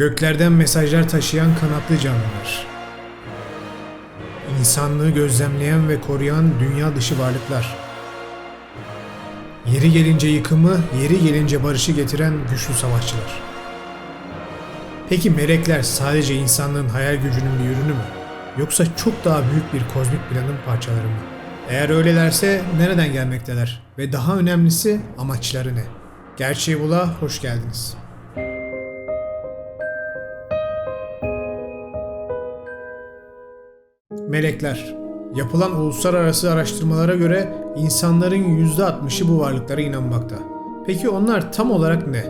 Göklerden mesajlar taşıyan kanatlı canlılar. İnsanlığı gözlemleyen ve koruyan dünya dışı varlıklar. Yeri gelince yıkımı, yeri gelince barışı getiren güçlü savaşçılar. Peki melekler sadece insanlığın hayal gücünün bir ürünü mü? Yoksa çok daha büyük bir kozmik planın parçaları mı? Eğer öylelerse nereden gelmekteler? Ve daha önemlisi amaçları ne? Gerçeği Bula hoş geldiniz. Melekler Yapılan uluslararası araştırmalara göre insanların %60'ı bu varlıklara inanmakta. Peki onlar tam olarak ne?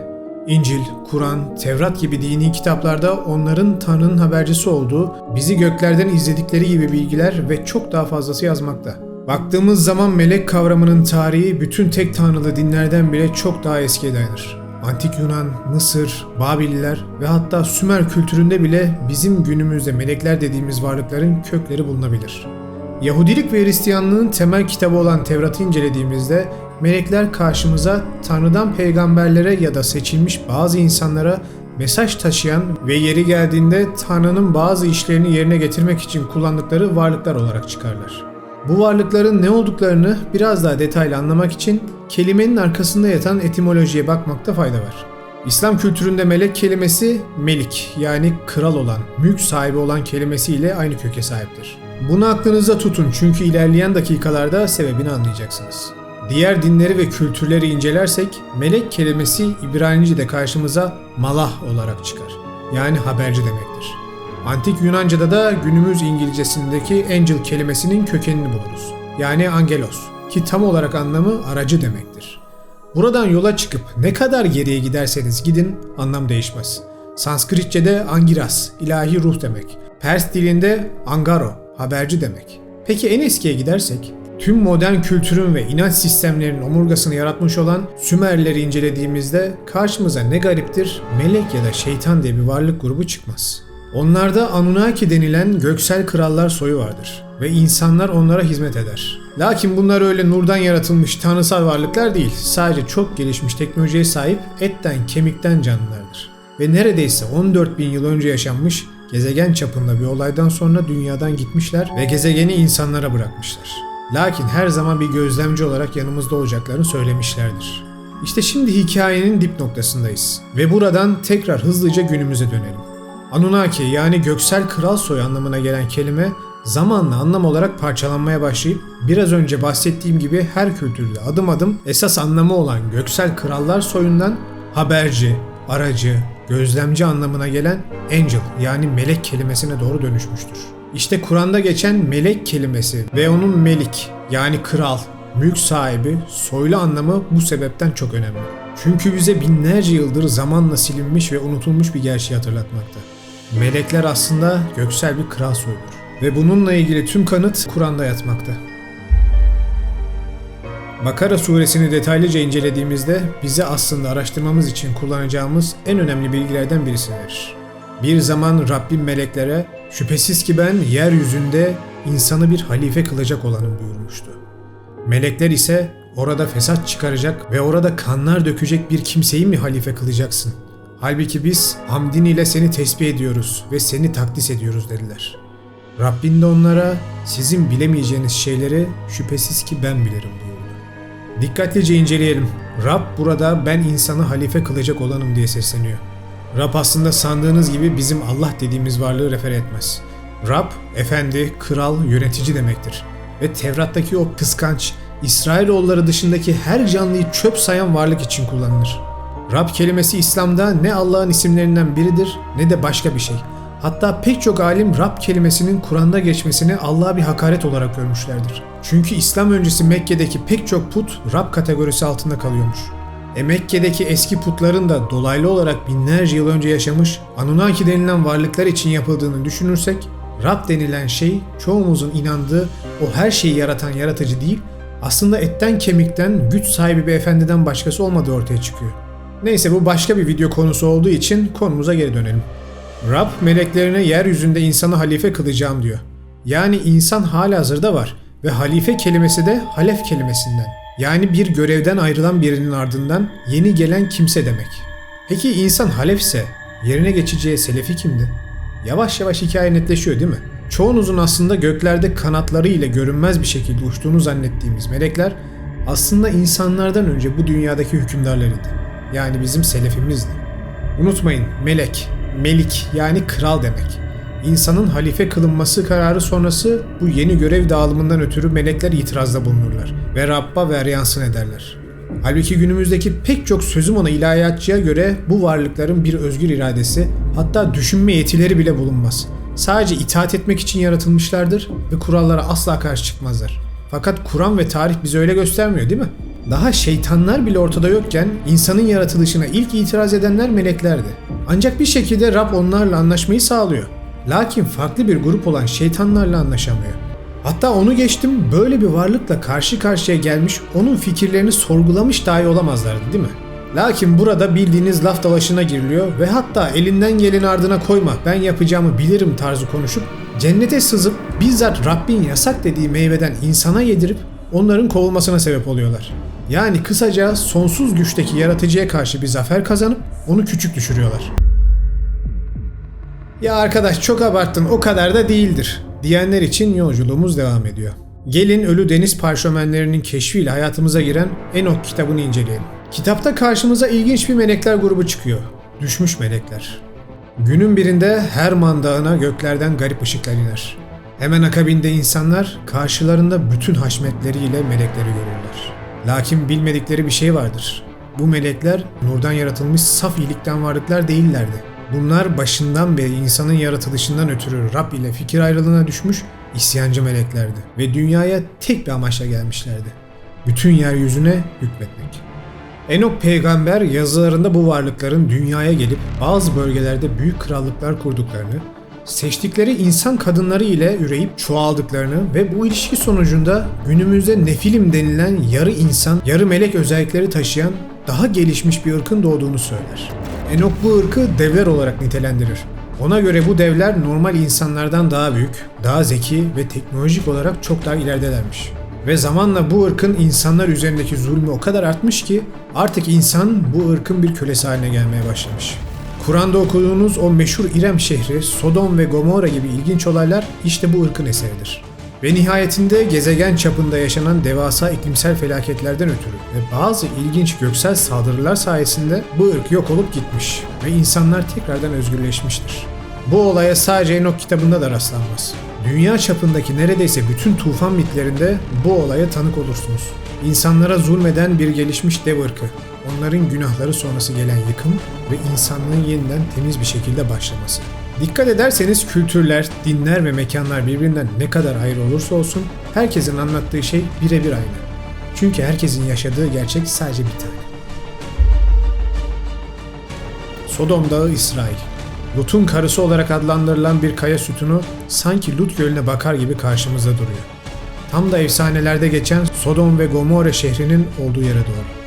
İncil, Kur'an, Tevrat gibi dini kitaplarda onların Tanrı'nın habercisi olduğu, bizi göklerden izledikleri gibi bilgiler ve çok daha fazlası yazmakta. Baktığımız zaman melek kavramının tarihi bütün tek tanrılı dinlerden bile çok daha eskiye dayanır. Antik Yunan, Mısır, Babililer ve hatta Sümer kültüründe bile bizim günümüzde melekler dediğimiz varlıkların kökleri bulunabilir. Yahudilik ve Hristiyanlığın temel kitabı olan Tevrat'ı incelediğimizde melekler karşımıza Tanrı'dan peygamberlere ya da seçilmiş bazı insanlara mesaj taşıyan ve yeri geldiğinde Tanrı'nın bazı işlerini yerine getirmek için kullandıkları varlıklar olarak çıkarlar. Bu varlıkların ne olduklarını biraz daha detaylı anlamak için kelimenin arkasında yatan etimolojiye bakmakta fayda var. İslam kültüründe melek kelimesi melik yani kral olan, mülk sahibi olan kelimesiyle aynı köke sahiptir. Bunu aklınızda tutun çünkü ilerleyen dakikalarda sebebini anlayacaksınız. Diğer dinleri ve kültürleri incelersek melek kelimesi İbranice'de karşımıza malah olarak çıkar. Yani haberci demektir. Antik Yunanca'da da günümüz İngilizcesindeki angel kelimesinin kökenini buluruz. Yani angelos ki tam olarak anlamı aracı demektir. Buradan yola çıkıp ne kadar geriye giderseniz gidin anlam değişmez. Sanskritçe'de angiras, ilahi ruh demek. Pers dilinde angaro, haberci demek. Peki en eskiye gidersek, tüm modern kültürün ve inanç sistemlerinin omurgasını yaratmış olan Sümerleri incelediğimizde karşımıza ne gariptir, melek ya da şeytan diye bir varlık grubu çıkmaz. Onlarda Anunnaki denilen göksel krallar soyu vardır ve insanlar onlara hizmet eder. Lakin bunlar öyle nurdan yaratılmış tanrısal varlıklar değil, sadece çok gelişmiş teknolojiye sahip etten kemikten canlılardır. Ve neredeyse 14 bin yıl önce yaşanmış gezegen çapında bir olaydan sonra dünyadan gitmişler ve gezegeni insanlara bırakmışlar. Lakin her zaman bir gözlemci olarak yanımızda olacaklarını söylemişlerdir. İşte şimdi hikayenin dip noktasındayız ve buradan tekrar hızlıca günümüze dönelim. Anunnaki yani göksel kral soy anlamına gelen kelime zamanla anlam olarak parçalanmaya başlayıp biraz önce bahsettiğim gibi her kültürde adım adım esas anlamı olan göksel krallar soyundan haberci, aracı, gözlemci anlamına gelen angel yani melek kelimesine doğru dönüşmüştür. İşte Kur'an'da geçen melek kelimesi ve onun melik yani kral, mülk sahibi, soylu anlamı bu sebepten çok önemli. Çünkü bize binlerce yıldır zamanla silinmiş ve unutulmuş bir gerçeği hatırlatmakta. Melekler aslında göksel bir kral soyudur. Ve bununla ilgili tüm kanıt Kur'an'da yatmakta. Bakara suresini detaylıca incelediğimizde bize aslında araştırmamız için kullanacağımız en önemli bilgilerden birisi verir. Bir zaman Rabbim meleklere şüphesiz ki ben yeryüzünde insanı bir halife kılacak olanım buyurmuştu. Melekler ise orada fesat çıkaracak ve orada kanlar dökecek bir kimseyi mi halife kılacaksın? Halbuki biz hamdin ile seni tesbih ediyoruz ve seni takdis ediyoruz dediler. Rabbin de onlara sizin bilemeyeceğiniz şeyleri şüphesiz ki ben bilirim buyurdu. Dikkatlice inceleyelim. Rab burada ben insanı halife kılacak olanım diye sesleniyor. Rab aslında sandığınız gibi bizim Allah dediğimiz varlığı refer etmez. Rab, efendi, kral, yönetici demektir. Ve Tevrat'taki o kıskanç, İsrailoğulları dışındaki her canlıyı çöp sayan varlık için kullanılır. Rab kelimesi İslam'da ne Allah'ın isimlerinden biridir ne de başka bir şey. Hatta pek çok alim Rab kelimesinin Kur'an'da geçmesini Allah'a bir hakaret olarak görmüşlerdir. Çünkü İslam öncesi Mekke'deki pek çok put Rab kategorisi altında kalıyormuş. E Mekke'deki eski putların da dolaylı olarak binlerce yıl önce yaşamış Anunnaki denilen varlıklar için yapıldığını düşünürsek Rab denilen şey çoğumuzun inandığı o her şeyi yaratan yaratıcı değil aslında etten kemikten güç sahibi bir efendiden başkası olmadığı ortaya çıkıyor. Neyse bu başka bir video konusu olduğu için konumuza geri dönelim. Rab meleklerine yeryüzünde insanı halife kılacağım diyor. Yani insan hala hazırda var ve halife kelimesi de halef kelimesinden. Yani bir görevden ayrılan birinin ardından yeni gelen kimse demek. Peki insan halefse yerine geçeceği Selefi kimdi? Yavaş yavaş hikaye netleşiyor değil mi? Çoğunuzun aslında göklerde kanatları ile görünmez bir şekilde uçtuğunu zannettiğimiz melekler aslında insanlardan önce bu dünyadaki hükümdarlarıydı. Yani bizim selefimizdi. Unutmayın melek, melik yani kral demek. İnsanın halife kılınması kararı sonrası bu yeni görev dağılımından ötürü melekler itirazda bulunurlar ve Rabb'a veryansın ederler. Halbuki günümüzdeki pek çok sözüm ona ilahiyatçıya göre bu varlıkların bir özgür iradesi hatta düşünme yetileri bile bulunmaz. Sadece itaat etmek için yaratılmışlardır ve kurallara asla karşı çıkmazlar. Fakat Kur'an ve tarih bize öyle göstermiyor değil mi? Daha şeytanlar bile ortada yokken insanın yaratılışına ilk itiraz edenler meleklerdi. Ancak bir şekilde Rab onlarla anlaşmayı sağlıyor. Lakin farklı bir grup olan şeytanlarla anlaşamıyor. Hatta onu geçtim böyle bir varlıkla karşı karşıya gelmiş onun fikirlerini sorgulamış dahi olamazlardı değil mi? Lakin burada bildiğiniz laf dalaşına giriliyor ve hatta elinden geleni ardına koyma ben yapacağımı bilirim tarzı konuşup cennete sızıp bizzat Rabbin yasak dediği meyveden insana yedirip onların kovulmasına sebep oluyorlar. Yani kısaca sonsuz güçteki yaratıcıya karşı bir zafer kazanıp onu küçük düşürüyorlar. Ya arkadaş çok abarttın o kadar da değildir diyenler için yolculuğumuz devam ediyor. Gelin ölü deniz parşömenlerinin keşfiyle hayatımıza giren Enok kitabını inceleyelim. Kitapta karşımıza ilginç bir melekler grubu çıkıyor. Düşmüş melekler. Günün birinde Herman Dağı'na göklerden garip ışıklar iner. Hemen akabinde insanlar karşılarında bütün haşmetleriyle melekleri görürler. Lakin bilmedikleri bir şey vardır. Bu melekler nurdan yaratılmış saf iyilikten varlıklar değillerdi. Bunlar başından beri insanın yaratılışından ötürü Rab ile fikir ayrılığına düşmüş isyancı meleklerdi ve dünyaya tek bir amaçla gelmişlerdi. Bütün yeryüzüne hükmetmek. Enok peygamber yazılarında bu varlıkların dünyaya gelip bazı bölgelerde büyük krallıklar kurduklarını, seçtikleri insan kadınları ile üreyip çoğaldıklarını ve bu ilişki sonucunda günümüzde nefilim denilen yarı insan, yarı melek özellikleri taşıyan daha gelişmiş bir ırkın doğduğunu söyler. Enok bu ırkı devler olarak nitelendirir. Ona göre bu devler normal insanlardan daha büyük, daha zeki ve teknolojik olarak çok daha ileridelermiş. Ve zamanla bu ırkın insanlar üzerindeki zulmü o kadar artmış ki artık insan bu ırkın bir kölesi haline gelmeye başlamış. Kur'an'da okuduğunuz o meşhur İrem şehri, Sodom ve Gomorra gibi ilginç olaylar işte bu ırkın eseridir. Ve nihayetinde gezegen çapında yaşanan devasa iklimsel felaketlerden ötürü ve bazı ilginç göksel saldırılar sayesinde bu ırk yok olup gitmiş ve insanlar tekrardan özgürleşmiştir. Bu olaya sadece Enok kitabında da rastlanmaz. Dünya çapındaki neredeyse bütün tufan mitlerinde bu olaya tanık olursunuz. İnsanlara zulmeden bir gelişmiş dev ırkı, onların günahları sonrası gelen yıkım ve insanlığın yeniden temiz bir şekilde başlaması. Dikkat ederseniz kültürler, dinler ve mekanlar birbirinden ne kadar ayrı olursa olsun herkesin anlattığı şey birebir aynı. Çünkü herkesin yaşadığı gerçek sadece bir tane. Sodom Dağı İsrail Lut'un karısı olarak adlandırılan bir kaya sütunu sanki Lut gölüne bakar gibi karşımızda duruyor. Tam da efsanelerde geçen Sodom ve Gomorre şehrinin olduğu yere doğru.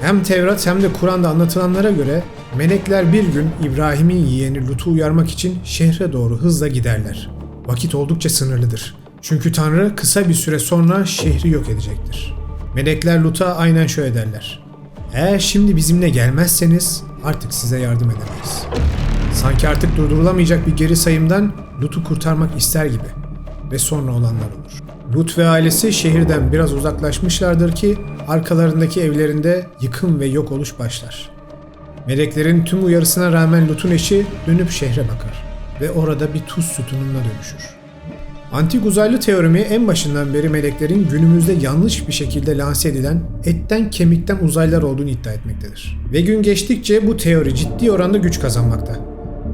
Hem Tevrat hem de Kur'an'da anlatılanlara göre melekler bir gün İbrahim'in yeğeni Lut'u uyarmak için şehre doğru hızla giderler. Vakit oldukça sınırlıdır. Çünkü Tanrı kısa bir süre sonra şehri yok edecektir. Melekler Lut'a aynen şöyle derler. Eğer şimdi bizimle gelmezseniz artık size yardım edemeyiz. Sanki artık durdurulamayacak bir geri sayımdan Lut'u kurtarmak ister gibi. Ve sonra olanlar olur. Lut ve ailesi şehirden biraz uzaklaşmışlardır ki arkalarındaki evlerinde yıkım ve yok oluş başlar. Meleklerin tüm uyarısına rağmen Lut'un eşi dönüp şehre bakar ve orada bir tuz sütununa dönüşür. Antik uzaylı teorimi en başından beri meleklerin günümüzde yanlış bir şekilde lanse edilen etten kemikten uzaylılar olduğunu iddia etmektedir. Ve gün geçtikçe bu teori ciddi oranda güç kazanmakta.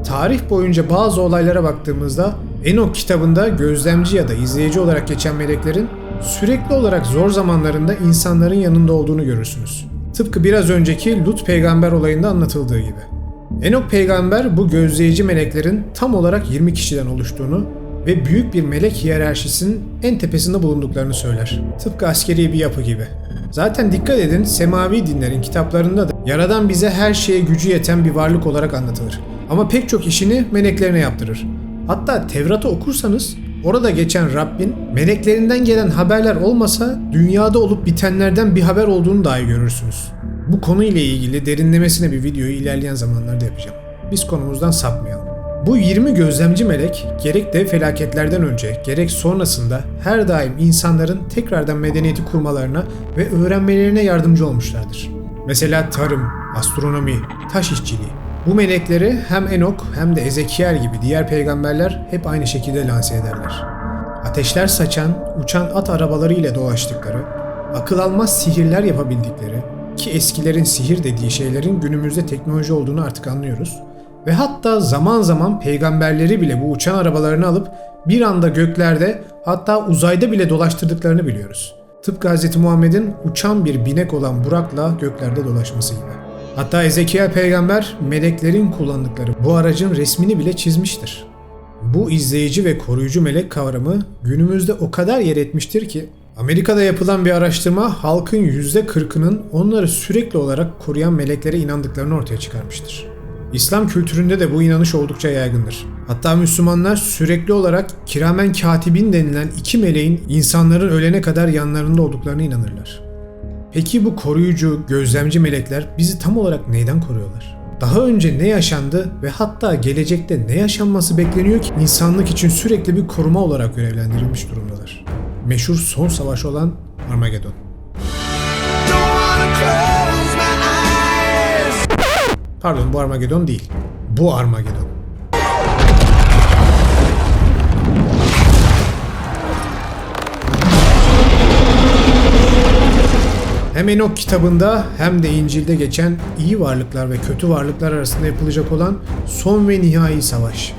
Tarih boyunca bazı olaylara baktığımızda Enok kitabında gözlemci ya da izleyici olarak geçen meleklerin sürekli olarak zor zamanlarında insanların yanında olduğunu görürsünüz. Tıpkı biraz önceki Lut peygamber olayında anlatıldığı gibi. Enok peygamber bu gözleyici meleklerin tam olarak 20 kişiden oluştuğunu ve büyük bir melek hiyerarşisinin en tepesinde bulunduklarını söyler. Tıpkı askeri bir yapı gibi. Zaten dikkat edin semavi dinlerin kitaplarında da Yaradan bize her şeye gücü yeten bir varlık olarak anlatılır. Ama pek çok işini meleklerine yaptırır. Hatta Tevrat'ı okursanız orada geçen Rabbin meleklerinden gelen haberler olmasa dünyada olup bitenlerden bir haber olduğunu dahi görürsünüz. Bu konuyla ilgili derinlemesine bir videoyu ilerleyen zamanlarda yapacağım. biz konumuzdan sapmayalım. Bu 20 gözlemci melek gerek dev felaketlerden önce gerek sonrasında her daim insanların tekrardan medeniyeti kurmalarına ve öğrenmelerine yardımcı olmuşlardır. Mesela tarım, astronomi, taş işçiliği. Bu melekleri hem Enok hem de Ezekiel gibi diğer peygamberler hep aynı şekilde lanse ederler. Ateşler saçan, uçan at arabaları ile dolaştıkları, akıl almaz sihirler yapabildikleri ki eskilerin sihir dediği şeylerin günümüzde teknoloji olduğunu artık anlıyoruz. Ve hatta zaman zaman peygamberleri bile bu uçan arabalarını alıp bir anda göklerde hatta uzayda bile dolaştırdıklarını biliyoruz. Tıpkı Hz. Muhammed'in uçan bir binek olan Burak'la göklerde dolaşması gibi. Hatta Ezekiel peygamber meleklerin kullandıkları bu aracın resmini bile çizmiştir. Bu izleyici ve koruyucu melek kavramı günümüzde o kadar yer etmiştir ki Amerika'da yapılan bir araştırma halkın %40'ının onları sürekli olarak koruyan meleklere inandıklarını ortaya çıkarmıştır. İslam kültüründe de bu inanış oldukça yaygındır. Hatta Müslümanlar sürekli olarak kiramen katibin denilen iki meleğin insanların ölene kadar yanlarında olduklarına inanırlar. Peki bu koruyucu, gözlemci melekler bizi tam olarak neyden koruyorlar? Daha önce ne yaşandı ve hatta gelecekte ne yaşanması bekleniyor ki insanlık için sürekli bir koruma olarak görevlendirilmiş durumdalar. Meşhur son savaş olan Armageddon. Pardon bu Armageddon değil. Bu Armageddon. Hem Enok kitabında hem de İncil'de geçen iyi varlıklar ve kötü varlıklar arasında yapılacak olan son ve nihai savaş.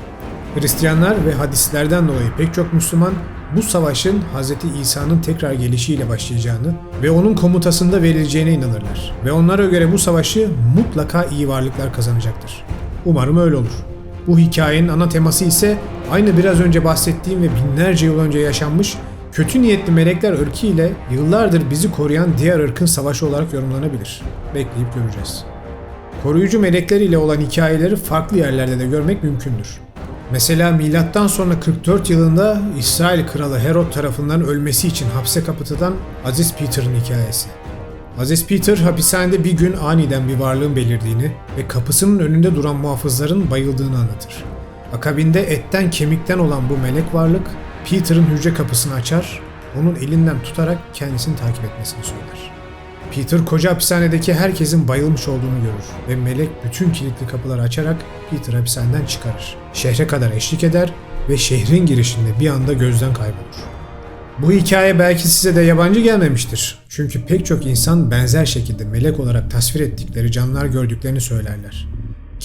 Hristiyanlar ve hadislerden dolayı pek çok Müslüman bu savaşın Hz. İsa'nın tekrar gelişiyle başlayacağını ve onun komutasında verileceğine inanırlar. Ve onlara göre bu savaşı mutlaka iyi varlıklar kazanacaktır. Umarım öyle olur. Bu hikayenin ana teması ise aynı biraz önce bahsettiğim ve binlerce yıl önce yaşanmış kötü niyetli melekler ırkı ile yıllardır bizi koruyan diğer ırkın savaşı olarak yorumlanabilir. Bekleyip göreceğiz. Koruyucu melekler ile olan hikayeleri farklı yerlerde de görmek mümkündür. Mesela milattan sonra 44 yılında İsrail kralı Herod tarafından ölmesi için hapse kapatılan Aziz Peter'ın hikayesi. Aziz Peter hapishanede bir gün aniden bir varlığın belirdiğini ve kapısının önünde duran muhafızların bayıldığını anlatır. Akabinde etten kemikten olan bu melek varlık Peter'ın hücre kapısını açar, onun elinden tutarak kendisini takip etmesini söyler. Peter koca hapishanedeki herkesin bayılmış olduğunu görür ve melek bütün kilitli kapıları açarak Peter'ı hapishaneden çıkarır. Şehre kadar eşlik eder ve şehrin girişinde bir anda gözden kaybolur. Bu hikaye belki size de yabancı gelmemiştir. Çünkü pek çok insan benzer şekilde melek olarak tasvir ettikleri canlılar gördüklerini söylerler.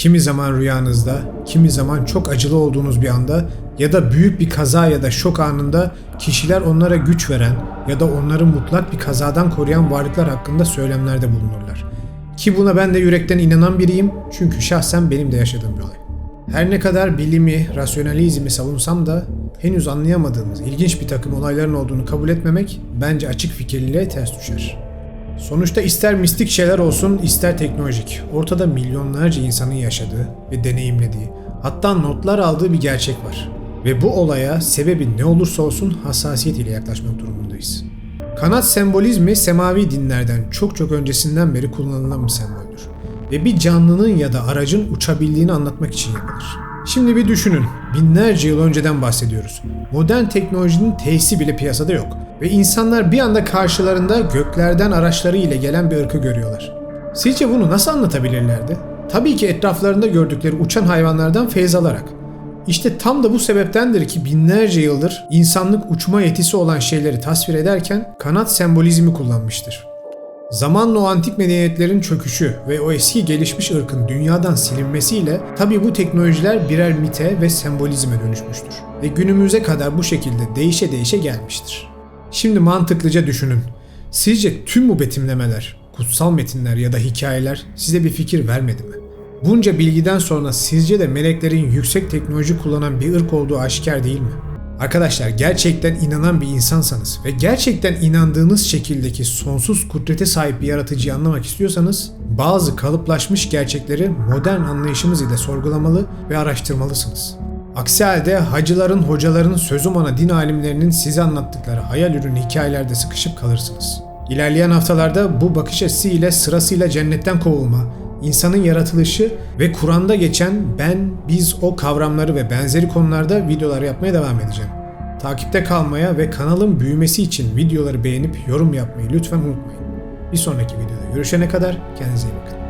Kimi zaman rüyanızda, kimi zaman çok acılı olduğunuz bir anda ya da büyük bir kaza ya da şok anında kişiler onlara güç veren ya da onları mutlak bir kazadan koruyan varlıklar hakkında söylemlerde bulunurlar. Ki buna ben de yürekten inanan biriyim çünkü şahsen benim de yaşadığım bir olay. Her ne kadar bilimi, rasyonalizmi savunsam da henüz anlayamadığımız ilginç bir takım olayların olduğunu kabul etmemek bence açık fikirliliğe ters düşer. Sonuçta ister mistik şeyler olsun ister teknolojik. Ortada milyonlarca insanın yaşadığı ve deneyimlediği hatta notlar aldığı bir gerçek var. Ve bu olaya sebebi ne olursa olsun hassasiyet ile yaklaşmak durumundayız. Kanat sembolizmi semavi dinlerden çok çok öncesinden beri kullanılan bir semboldür. Ve bir canlının ya da aracın uçabildiğini anlatmak için yapılır. Şimdi bir düşünün. Binlerce yıl önceden bahsediyoruz. Modern teknolojinin T'si bile piyasada yok. Ve insanlar bir anda karşılarında göklerden araçları ile gelen bir ırkı görüyorlar. Sizce bunu nasıl anlatabilirlerdi? Tabii ki etraflarında gördükleri uçan hayvanlardan feyz alarak. İşte tam da bu sebeptendir ki binlerce yıldır insanlık uçma yetisi olan şeyleri tasvir ederken kanat sembolizmi kullanmıştır. Zamanla o antik medeniyetlerin çöküşü ve o eski gelişmiş ırkın dünyadan silinmesiyle tabi bu teknolojiler birer mite ve sembolizme dönüşmüştür. Ve günümüze kadar bu şekilde değişe değişe gelmiştir. Şimdi mantıklıca düşünün. Sizce tüm bu betimlemeler, kutsal metinler ya da hikayeler size bir fikir vermedi mi? Bunca bilgiden sonra sizce de meleklerin yüksek teknoloji kullanan bir ırk olduğu aşikar değil mi? Arkadaşlar gerçekten inanan bir insansanız ve gerçekten inandığınız şekildeki sonsuz kudrete sahip bir yaratıcıyı anlamak istiyorsanız bazı kalıplaşmış gerçekleri modern anlayışımız ile sorgulamalı ve araştırmalısınız. Aksi halde hacıların, hocaların, sözüm ana din alimlerinin size anlattıkları hayal ürünü hikayelerde sıkışıp kalırsınız. İlerleyen haftalarda bu bakış açısı ile sırasıyla cennetten kovulma, insanın yaratılışı ve Kur'an'da geçen ben, biz, o kavramları ve benzeri konularda videolar yapmaya devam edeceğim. Takipte kalmaya ve kanalın büyümesi için videoları beğenip yorum yapmayı lütfen unutmayın. Bir sonraki videoda görüşene kadar kendinize iyi bakın.